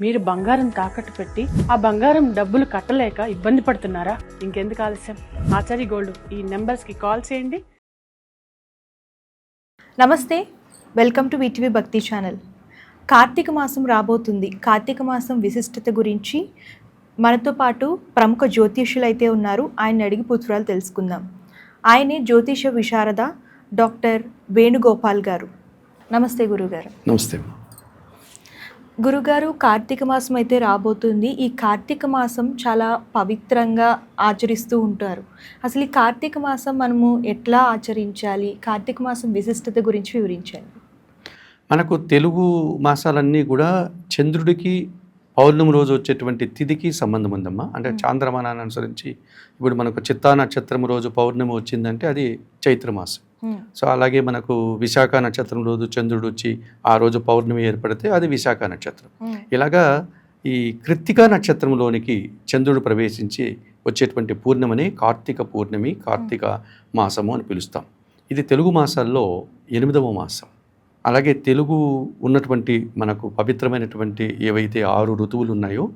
మీరు బంగారం తాకట్టు పెట్టి ఆ బంగారం డబ్బులు కట్టలేక ఇబ్బంది పడుతున్నారా? ఇంకెందుకు ఆలస్యం? ఆచారి గోల్డ్ ఈ నెంబర్స్కి కాల్ చేయండి. నమస్తే welcome to VTV Bhakti channel. Karthika మాసం రాబోతుంది. కార్తీక మాసం విశిష్టత గురించి మనతో పాటు ప్రముఖ జ్యోతిష్యులు అయితే ఉన్నారు. ఆయన అడిగి పుత్రాలు తెలుసుకుందాం. ఆయనే జ్యోతిష విశారద డాక్టర్ వేణుగోపాల్ గారు. నమస్తే గురుగారు. నమస్తే. గురుగారు కార్తీక మాసం అయితే రాబోతుంది. ఈ కార్తీక మాసం చాలా పవిత్రంగా ఆచరిస్తూ ఉంటారు. అసలు ఈ కార్తీక మాసం మనము ఎట్లా ఆచరించాలి? కార్తీక మాసం విశిష్టత గురించి వివరించండి. మనకు తెలుగు మాసాలన్నీ కూడా చంద్రుడికి పౌర్ణమి రోజు వచ్చేటువంటి తిథికి సంబంధం ఉందమ్మా. అంటే చాంద్రమానాన్ని అనుసరించి ఇప్పుడు మనకు చిత్తా నక్షత్రం రోజు పౌర్ణమి వచ్చిందంటే అది చైత్రమాసం సో అలాగే మనకు విశాఖ నక్షత్రం రోజు చంద్రుడు వచ్చి ఆ రోజు పౌర్ణమి ఏర్పడితే అది విశాఖ నక్షత్రం. ఇలాగా ఈ కృత్తికా నక్షత్రంలోనికి చంద్రుడు ప్రవేశించి వచ్చేటువంటి పూర్ణిమని కార్తీక పూర్ణమి కార్తీక మాసము అని పిలుస్తాం. ఇది తెలుగు మాసాల్లో ఎనిమిదవ మాసం. అలాగే తెలుగు ఉన్నటువంటి మనకు పవిత్రమైనటువంటి ఏవైతే ఆరు ఋతువులు ఉన్నాయో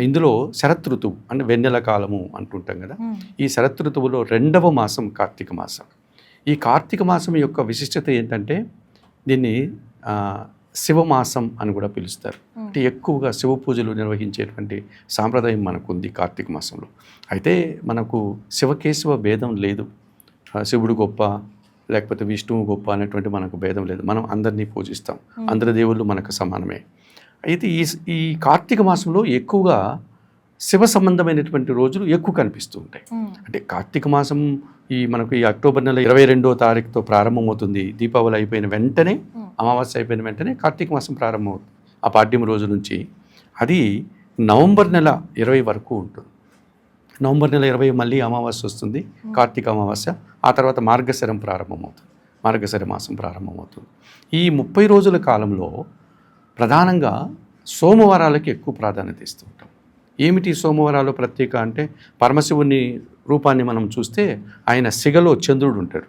ఇందులో శరత్ ఋతువు అంటే వెన్నెల కాలము అంటుంటాం కదా. ఈ శరత్ ఋతువులో రెండవ మాసం కార్తీక మాసం. ఈ కార్తీక మాసం యొక్క విశిష్టత ఏంటంటే దీన్ని శివమాసం అని కూడా పిలుస్తారు. అంటే ఎక్కువగా శివ పూజలు నిర్వహించేటువంటి సాంప్రదాయం మనకు ఉంది కార్తీక మాసంలో. అయితే మనకు శివకేశవ భేదం లేదు. శివుడు గొప్ప లేకపోతే విష్ణువు గొప్ప అనేటువంటి మనకు భేదం లేదు. మనం అందరినీ పూజిస్తాం. అందరి దేవుళ్ళు మనకు సమానమే. అయితే ఈ ఈ కార్తీక మాసంలో ఎక్కువగా శివ సంబంధమైనటువంటి రోజులు ఎక్కువ కనిపిస్తూ ఉంటాయి. అంటే కార్తీక మాసం ఈ మనకు ఈ అక్టోబర్ నెల ఇరవై రెండో తారీఖుతో ప్రారంభమవుతుంది. దీపావళి అయిపోయిన వెంటనే అమావాస్య అయిపోయిన వెంటనే కార్తీక మాసం ప్రారంభమవుతుంది. ఆ పాడ్యం రోజు నుంచి అది నవంబర్ నెల ఇరవై వరకు ఉంటుంది. నవంబర్ నెల ఇరవై మళ్ళీ అమావాస్య వస్తుంది కార్తీక అమావాస్య. ఆ తర్వాత మార్గశిరం ప్రారంభమవుతుంది. మార్గశిర మాసం ప్రారంభమవుతుంది. ఈ ముప్పై రోజుల కాలంలో ప్రధానంగా సోమవారాలకి ఎక్కువ ప్రాధాన్యత ఇస్తూ ఉంటాం. ఏమిటి సోమవారాలు ప్రత్యేక అంటే పరమశివుని రూపాన్ని మనం చూస్తే ఆయన సిగలో చంద్రుడు ఉంటాడు.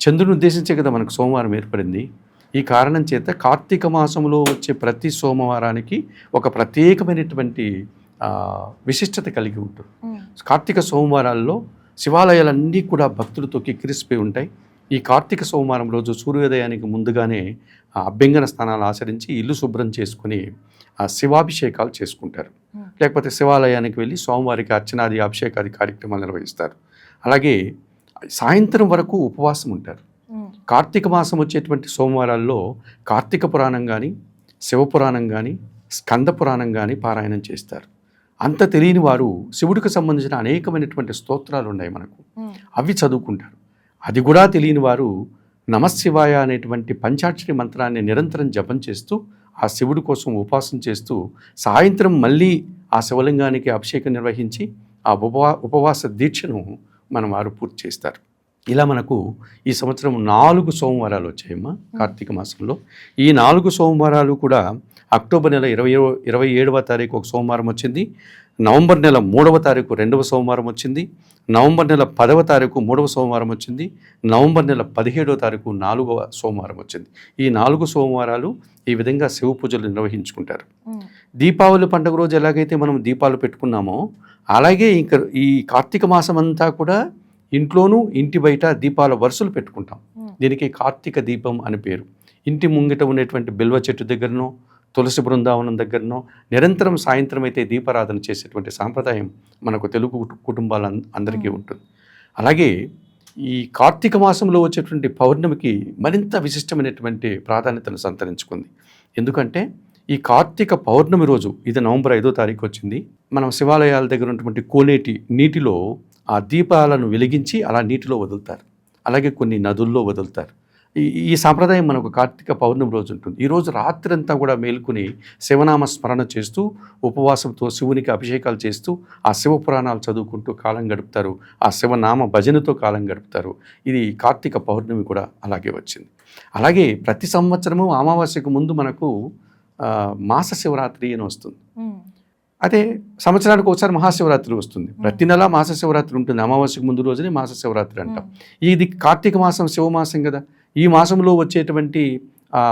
చంద్రుని ఉద్దేశించే కదా మనకు సోమవారం ఏర్పడింది. ఈ కారణం చేత కార్తీక మాసంలో వచ్చే ప్రతి సోమవారానికి ఒక ప్రత్యేకమైనటువంటి విశిష్టత కలిగి ఉంటుంది. కార్తీక సోమవారాల్లో శివాలయాలన్నీ కూడా భక్తులతో కిక్కిరిసిపోయి ఉంటాయి. ఈ కార్తీక సోమవారం రోజు సూర్యోదయానికి ముందుగానే అభ్యంగన స్నానాలు ఆచరించి ఇల్లు శుభ్రం చేసుకుని ఆ శివాభిషేకాలు చేసుకుంటారు. లేకపోతే శివాలయానికి వెళ్ళి సోమవారికి అర్చనాది అభిషేకాది కార్యక్రమాలు నిర్వహిస్తారు. అలాగే సాయంత్రం వరకు ఉపవాసం ఉంటారు. కార్తీక మాసం వచ్చేటువంటి సోమవారాల్లో కార్తీక పురాణం కానీ శివపురాణం కానీ స్కంద పురాణం కానీ పారాయణం చేస్తారు. అంత తెలియని వారు శివుడికి సంబంధించిన అనేకమైనటువంటి స్తోత్రాలు ఉన్నాయి మనకు. అవి చదువుకుంటారు. అది కూడా తెలియని వారు నమశివాయ అనేటువంటి పంచాక్షరి మంత్రాన్ని నిరంతరం జపం చేస్తూ ఆ శివుడి కోసం ఉపాసన చేస్తూ సాయంత్రం మళ్ళీ ఆ శివలింగానికి అభిషేకం నిర్వహించి ఆ ఉపవా ఉపవాస దీక్షను మన వారు పూర్తి చేస్తారు. ఇలా మనకు ఈ సంవత్సరం నాలుగు సోమవారాలు వచ్చాయమ్మా కార్తీక మాసంలో. ఈ నాలుగు సోమవారాలు కూడా అక్టోబర్ నెల ఇరవై ఇరవై ఏడవ తారీఖు ఒక సోమవారం వచ్చింది. నవంబర్ నెల మూడవ తారీఖు రెండవ సోమవారం వచ్చింది. నవంబర్ నెల పదవ తారీఖు మూడవ సోమవారం వచ్చింది. నవంబర్ నెల పదిహేడవ తారీఖు నాలుగవ సోమవారం వచ్చింది. ఈ నాలుగు సోమవారాలు ఈ విధంగా శివ పూజలు నిర్వహించుకుంటారు. దీపావళి పండుగ రోజు ఎలాగైతే మనం దీపాలు పెట్టుకున్నామో అలాగే ఇంకా ఈ కార్తీక మాసం అంతా కూడా ఇంట్లోనూ ఇంటి బయట దీపాల వరుసలు పెట్టుకుంటాం. దీనికి కార్తీక దీపం అని పేరు. ఇంటి ముంగిట ఉండేటువంటి బిల్వ చెట్టు దగ్గరనో తులసి బృందావనం దగ్గరనో నిరంతరం సాయంత్రం అయితే దీపారాధన చేసేటువంటి సాంప్రదాయం మనకు తెలుగు కుటు- కుటుంబాల అందరికీ ఉంటుంది. అలాగే ఈ కార్తీక మాసంలో వచ్చేటువంటి పౌర్ణమికి మరింత విశిష్టమైనటువంటి ప్రాధాన్యతను సంతరించుకుంది. ఎందుకంటే ఈ కార్తీక పౌర్ణమి రోజు ఇది నవంబర్ ఐదో తారీఖు వచ్చింది మనం శివాలయాల దగ్గర ఉన్నటువంటి కోనేటి నీటిలో ఆ దీపాలను వెలిగించి అలా నీటిలో వదులుతారు. అలాగే కొన్ని నదుల్లో వదులుతారు. ఈ ఈ సాంప్రదాయం మనకు కార్తీక పౌర్ణమి రోజు ఉంటుంది. ఈ రోజు రాత్రి అంతా కూడా మేలుకుని శివనామ స్మరణ చేస్తూ ఉపవాసంతో శివునికి అభిషేకాలు చేస్తూ ఆ శివ పురాణాలు చదువుకుంటూ కాలం గడుపుతారు. ఆ శివనామ భజనతో కాలం గడుపుతారు. ఇది కార్తీక పౌర్ణమి కూడా అలాగే వచ్చింది. అలాగే ప్రతి సంవత్సరము అమావాస్యకు ముందు మనకు మాస శివరాత్రి అని వస్తుంది. అదే సంవత్సరానికి ఒకసారి మహాశివరాత్రి వస్తుంది. ప్రతి నెల మాస శివరాత్రి ఉంటుంది. అమావాస్యకు ముందు రోజునే మాస శివరాత్రి అంటాం. ఇది కార్తీక మాసం శివమాసం కదా. ఈ మాసంలో వచ్చేటువంటి ఆ,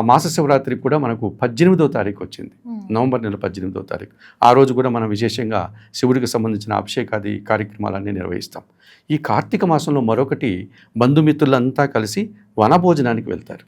మాస శివరాత్రి కూడా మనకు పద్దెనిమిదో తారీఖు వచ్చింది. నవంబర్ నెల పద్దెనిమిదో తారీఖు. ఆ రోజు కూడా మనం విశేషంగా శివుడికి సంబంధించిన అభిషేకాది కార్యక్రమాలన్నీ నిర్వహిస్తాం. ఈ కార్తీక మాసంలో మరొకటి బంధుమిత్రులంతా కలిసి వనభోజనానికి వెళ్తారు.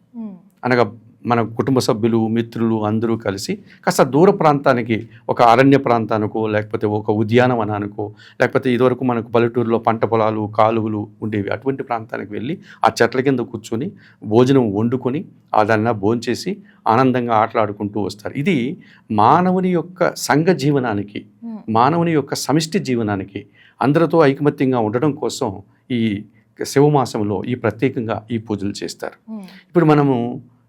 అనగా మన కుటుంబ సభ్యులు మిత్రులు అందరూ కలిసి కాస్త దూర ప్రాంతానికి ఒక అరణ్య ప్రాంతానికో లేకపోతే ఒక ఉద్యానవనానికో లేకపోతే ఇదివరకు మనకు పల్లెటూరులో పంట పొలాలు కాలువలు ఉండేవి. అటువంటి ప్రాంతానికి వెళ్ళి ఆ చెట్ల కింద కూర్చొని భోజనం వండుకొని అదన్నా భోంచేసి ఆనందంగా ఆటలాడుకుంటూ వస్తారు. ఇది మానవుని యొక్క సంఘ జీవనానికి మానవుని యొక్క సమిష్టి జీవనానికి అందరితో ఐకమత్యంగా ఉండడం కోసం ఈ శివమాసంలో ఈ ప్రత్యేకంగా ఈ పూజలు చేస్తారు. ఇప్పుడు మనము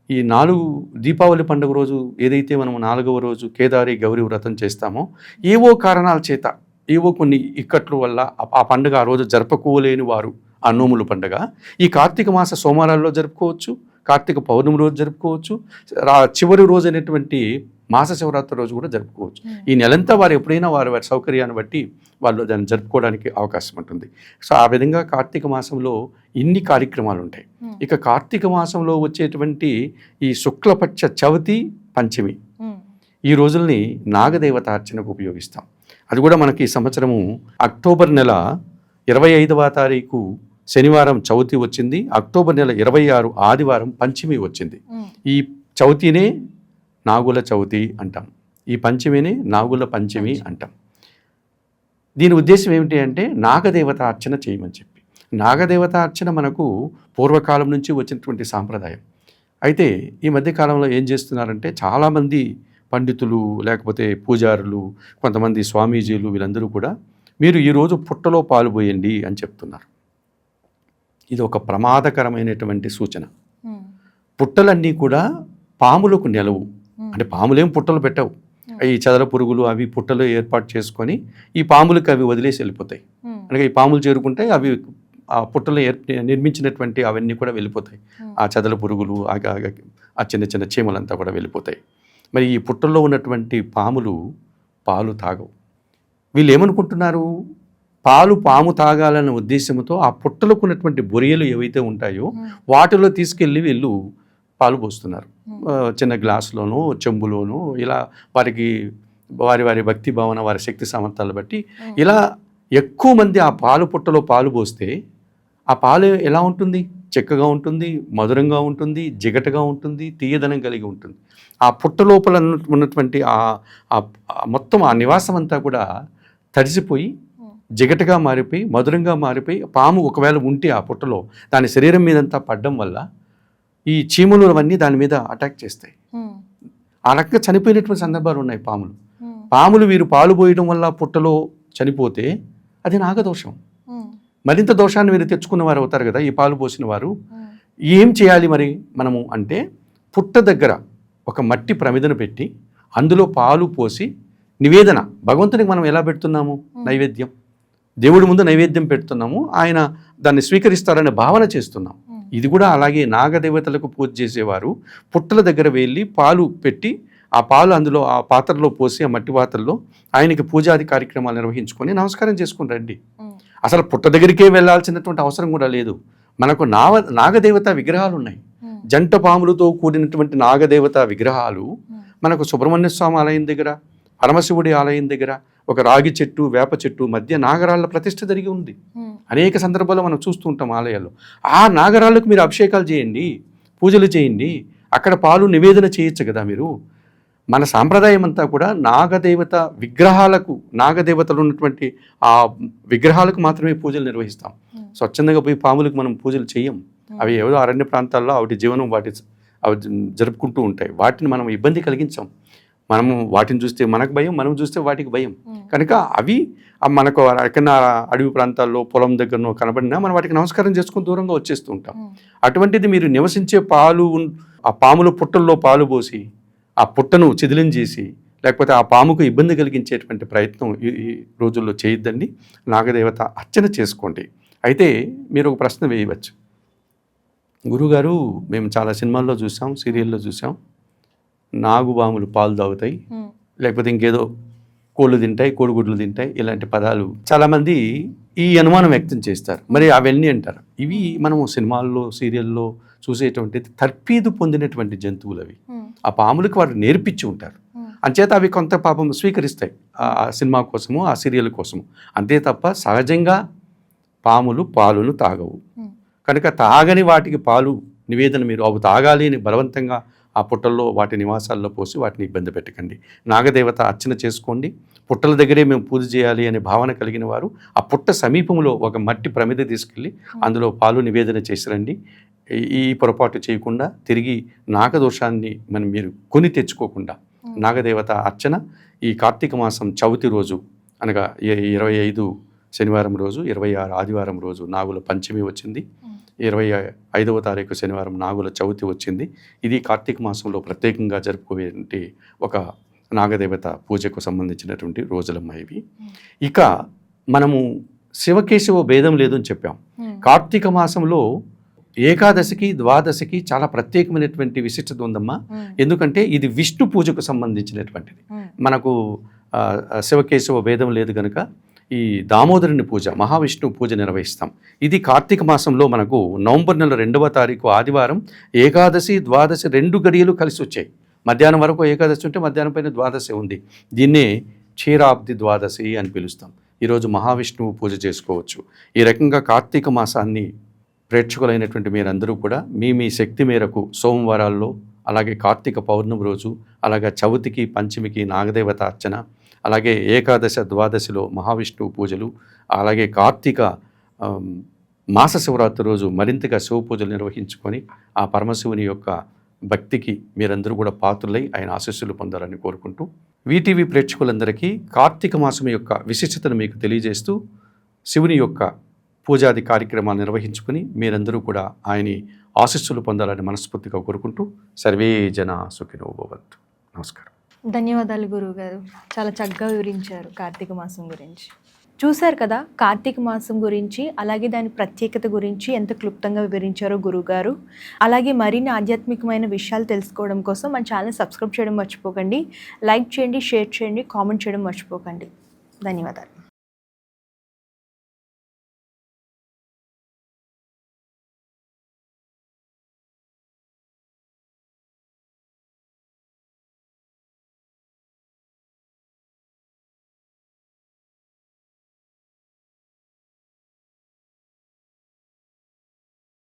ఈ నాలుగు దీపావళి పండుగ రోజు ఏదైతే మనం నాలుగవ రోజు కేదారి గౌరీ వ్రతం చేస్తామో ఏవో కారణాల చేత ఏవో కొన్ని ఇక్కట్లు వల్ల ఆ- పండుగ ఆ రోజు జరపకోలేని వారు ఆ నోముల పండుగ. ఈ కార్తీక మాస సోమవారాల్లో జరుపుకోవచ్చు కార్తీక పౌర్ణమి రోజు జరుపుకోవచ్చు చివరి రోజు అనేటువంటి మాస శివరాత్రి రోజు కూడా జరుపుకోవచ్చు. ఈ నెలంతా వారు ఎప్పుడైనా వారి వారి సౌకర్యాన్ని బట్టి వాళ్ళు దాన్ని జరుపుకోవడానికి అవకాశం ఉంటుంది. సో ఆ విధంగా కార్తీక మాసంలో ఇన్ని కార్యక్రమాలు ఉంటాయి ఇక కార్తీక మాసంలో వచ్చేటువంటి ఈ శుక్లపక్ష చవితి పంచమి ఈ రోజుల్ని నాగదేవత అర్చనకు ఉపయోగిస్తాం. అది కూడా మనకి ఈ సంవత్సరము అక్టోబర్ నెల ఇరవై ఐదవ తారీఖు శనివారం చవితి వచ్చింది. అక్టోబర్ నెల ఇరవై ఆరు ఆదివారం పంచమి వచ్చింది. ఈ చవితినే నాగుల చవితి అంటాం. ఈ పంచమినే నాగుల పంచమి అంటాం. దీని ఉద్దేశం ఏమిటి అంటే నాగదేవత అర్చన చేయమని చెప్పి. నాగదేవత అర్చన మనకు పూర్వకాలం నుంచి వచ్చినటువంటి సాంప్రదాయం. అయితే ఈ మధ్యకాలంలో ఏం చేస్తున్నారంటే చాలామంది పండితులు లేకపోతే పూజారులు కొంతమంది స్వామీజీలు వీళ్ళందరూ కూడా మీరు ఈరోజు పుట్టలో పాలు పోయండి అని చెప్తున్నారు. ఇది ఒక ప్రమాదకరమైనటువంటి సూచన. పుట్టలన్నీ కూడా పాములకు నిలవు. అంటే పాములేం పుట్టలు పెట్టవు. ఈ చెదల పురుగులు అవి పుట్టలు ఏర్పాటు చేసుకొని ఈ పాములకు అవి వదిలేసి వెళ్ళిపోతాయి. అనగా ఈ పాములు చేరుకుంటే అవి ఆ పుట్టలు నిర్మించినటువంటి అవన్నీ కూడా వెళ్ళిపోతాయి. ఆ చెదల పురుగులు ఆ చిన్న చిన్న చీమలంతా కూడా వెళ్ళిపోతాయి. మరి ఈ పుట్టల్లో ఉన్నటువంటి పాములు పాలు తాగవు. వీళ్ళు ఏమనుకుంటున్నారు పాలు పాము తాగాలనే ఉద్దేశంతో ఆ పుట్టలకు ఉన్నటువంటి బొరియలు ఏవైతే ఉంటాయో వాటిలో తీసుకెళ్ళి వీళ్ళు పాలు పోస్తున్నారు. చిన్న గ్లాసులోనో చెంబులోనో ఇలా వారికి వారి వారి భక్తి భావన వారి శక్తి సామర్థ్యాలు బట్టి ఇలా ఎక్కువ మంది ఆ పాలు పుట్టలో పాలు పోస్తే ఆ పాలు ఎలా ఉంటుంది? చెక్కగా ఉంటుంది మధురంగా ఉంటుంది జిగటగా ఉంటుంది తీయదనం కలిగి ఉంటుంది. ఆ పుట్ట లోపల ఉన్న- ఉన్నటువంటి ఆ మొత్తం ఆ నివాసం అంతా కూడా తడిసిపోయి జిగటగా మారిపోయి మధురంగా మారిపోయి పాము ఒకవేళ ఉంటే ఆ పుట్టలో దాని శరీరం మీదంతా పడ్డం వల్ల ఈ చీమలు అవన్నీ దాని మీద అటాక్ చేస్తాయి. ఆ రకంగా చనిపోయినటువంటి సందర్భాలు ఉన్నాయి పాములు. పాములు వీరు పాలు పోయడం వల్ల పుట్టలో చనిపోతే అది నాగదోషం. మరింత దోషాన్ని వీరు తెచ్చుకున్న వారు అవుతారు కదా ఈ పాలు పోసిన వారు. ఏం చేయాలి మరి మనము అంటే పుట్ట దగ్గర ఒక మట్టి ప్రమిదను పెట్టి అందులో పాలు పోసి నివేదన భగవంతునికి మనం ఎలా పెడుతున్నాము? నైవేద్యం. దేవుడి ముందు నైవేద్యం పెడుతున్నాము. ఆయన దాన్ని స్వీకరిస్తారనే భావన చేస్తున్నాం. ఇది కూడా అలాగే నాగదేవతలకు పూజ చేసేవారు. పుట్టల దగ్గర వెళ్ళి పాలు పెట్టి ఆ పాలు అందులో ఆ పాత్రలో పోసి ఆ మట్టి పాత్రలో ఆయనకి పూజాది కార్యక్రమాలు నిర్వహించుకొని నమస్కారం చేసుకుని రండి. అసలు పుట్ట దగ్గరికే వెళ్ళాల్సినటువంటి అవసరం కూడా లేదు. మనకు నావ నాగదేవత విగ్రహాలు ఉన్నాయి జంట పాములతో కూడినటువంటి నాగదేవత విగ్రహాలు మనకు సుబ్రహ్మణ్య స్వామి ఆలయం దగ్గర పరమశివుడి ఆలయం దగ్గర ఒక రాగి చెట్టు వేప చెట్టు మధ్య నాగరాళ్ళ ప్రతిష్ఠ జరిగి ఉంది. అనేక సందర్భాల్లో మనం చూస్తూ ఉంటాం ఆలయాల్లో. ఆ నాగరాళ్ళకు మీరు అభిషేకాలు చేయండి పూజలు చేయండి అక్కడ పాలు నివేదన చేయొచ్చు కదా మీరు. మన సాంప్రదాయం అంతా కూడా నాగదేవత విగ్రహాలకు నాగదేవతలు ఉన్నటువంటి ఆ విగ్రహాలకు మాత్రమే పూజలు నిర్వహిస్తాం. స్వచ్ఛందంగా పోయి పాములకు మనం పూజలు చేయం. అవి ఏదో అరణ్య ప్రాంతాల్లో వాటి జీవనం వాటి అవి జరుపుకుంటూ ఉంటాయి. వాటిని మనం ఇబ్బంది కలిగించాం. మనము వాటిని చూస్తే మనకు భయం మనం చూస్తే వాటికి భయం. కనుక అవి మనకు ఎక్కడన్నా అడవి ప్రాంతాల్లో పొలం దగ్గరనో కనబడినా మనం వాటికి నమస్కారం చేసుకుని దూరంగా వచ్చేస్తూ ఉంటాం. అటువంటిది మీరు నివసించే పాలు ఆ పాముల పుట్టల్లో పాలు పోసి ఆ పుట్టను చిదిలం చేసి లేకపోతే ఆ పాముకు ఇబ్బంది కలిగించేటువంటి ప్రయత్నం ఈ ఈ రోజుల్లో చేయొద్దండి. నాగదేవత అర్చన చేసుకోండి. అయితే మీరు ఒక ప్రశ్న వేయవచ్చు. గురుగారు మేము చాలా సినిమాల్లో చూసాం సీరియల్లో చూసాం. నాగుబాములు పాలు తాగుతాయి. లేకపోతే ఇంకేదో కోళ్ళు తింటాయి కోడిగుడ్లు తింటాయి ఇలాంటి పదాలు చాలామంది ఈ అనుమానం వ్యక్తం చేస్తారు. మరి అవన్నీ అంటారు? ఇవి మనము సినిమాల్లో సీరియల్లో చూసేటువంటిది తర్పీదు పొందినటువంటి జంతువులు అవి. ఆ పాములకు వారు నేర్పించి ఉంటారు. అంచేత అవి కొంత పాపం స్వీకరిస్తాయి. ఆ ఆ సినిమా కోసము ఆ సీరియల్ కోసము. అంతే తప్ప సహజంగా పాములు పాలును తాగవు. కనుక తాగని వాటికి పాలు నివేదన మీరు అవి తాగాలి అని బలవంతంగా ఆ పుట్టల్లో వాటి నివాసాల్లో పోసి వాటిని ఇబ్బంది పెట్టకండి. నాగదేవత అర్చన చేసుకోండి. పుట్టల దగ్గరే మేము పూజ చేయాలి అనే భావన కలిగిన వారు ఆ పుట్ట సమీపంలో ఒక మట్టి ప్రమిద తీసుకెళ్ళి అందులో పాలు నివేదన చేసిరండి. ఈ- ఈ పొరపాటు చేయకుండా తిరిగి నాగదోషాన్ని మనం మీరు కొని తెచ్చుకోకుండా నాగదేవత అర్చన ఈ కార్తీక మాసం చవితి రోజు అనగా ఇరవై ఐదు శనివారం రోజు ఇరవై ఆరు ఆదివారం రోజు నాగుల పంచమి వచ్చింది. ఇరవై ఐదవ తారీఖు శనివారం నాగుల చవితి వచ్చింది. ఇది కార్తీక మాసంలో ప్రత్యేకంగా జరుపుకునే ఒక నాగదేవత పూజకు సంబంధించినటువంటి రోజులమ్మ ఇవి. ఇక మనము శివకేశవ భేదం లేదు అని చెప్పాం కార్తీక మాసంలో ఏకాదశికి ద్వాదశికి చాలా ప్రత్యేకమైనటువంటి విశిష్టత ఉందమ్మా. ఎందుకంటే ఇది విష్ణు పూజకు సంబంధించినటువంటిది. మనకు శివకేశవ భేదం లేదు కనుక ఈ దామోదరుని పూజ మహావిష్ణువు పూజ నిర్వహిస్తాం. ఇది కార్తీక మాసంలో మనకు నవంబర్ నెల రెండవ తారీఖు ఆదివారం ఏకాదశి ద్వాదశి రెండు గడియలు కలిసి వచ్చాయి మధ్యాహ్నం వరకు ఏకాదశి ఉంటే మధ్యాహ్నం పైన ద్వాదశి ఉంది. దీన్నే క్షీరాబ్ది ద్వాదశి అని పిలుస్తాం. ఈరోజు మహావిష్ణువు పూజ చేసుకోవచ్చు. ఈ రకంగా కార్తీక మాసాన్ని ప్రేక్షకులైనటువంటి మీరందరూ కూడా మీ మీ శక్తి మేరకు సోమవారాల్లో అలాగే కార్తీక పౌర్ణమి రోజు అలాగే చవితికి పంచమికి నాగదేవత అర్చన అలాగే ఏకాదశ ద్వాదశిలో మహావిష్ణువు పూజలు అలాగే కార్తీక మాస శివరాత్రి రోజు మరింతగా శివ పూజలు నిర్వహించుకొని ఆ పరమశివుని యొక్క భక్తికి మీరందరూ కూడా పాత్రులై ఆయన ఆశస్సులు పొందాలని కోరుకుంటూ వీటీవీ ప్రేక్షకులందరికీ కార్తీక మాసం యొక్క విశిష్టతను మీకు తెలియజేస్తూ శివుని యొక్క పూజాది కార్యక్రమాలు నిర్వహించుకుని మీరందరూ కూడా ఆయని ఆశస్సులు పొందాలని మనస్ఫూర్తిగా కోరుకుంటూ సర్వే జన సుఖినోభవంతు. నమస్కారం. ధన్యవాదాలు గురువుగారు. చాలా చక్కగా వివరించారు కార్తీక మాసం గురించి. చూశారు కదా కార్తీక మాసం గురించి అలాగే దాని ప్రత్యేకత గురించి ఎంత క్లుప్తంగా వివరించారో గురువుగారు. అలాగే మరిన్ని ఆధ్యాత్మికమైన విషయాలు తెలుసుకోవడం కోసం మన ఛానల్ సబ్స్క్రైబ్ చేయడం మర్చిపోకండి. లైక్ చేయండి షేర్ చేయండి కామెంట్ చేయడం మర్చిపోకండి. ధన్యవాదాలు.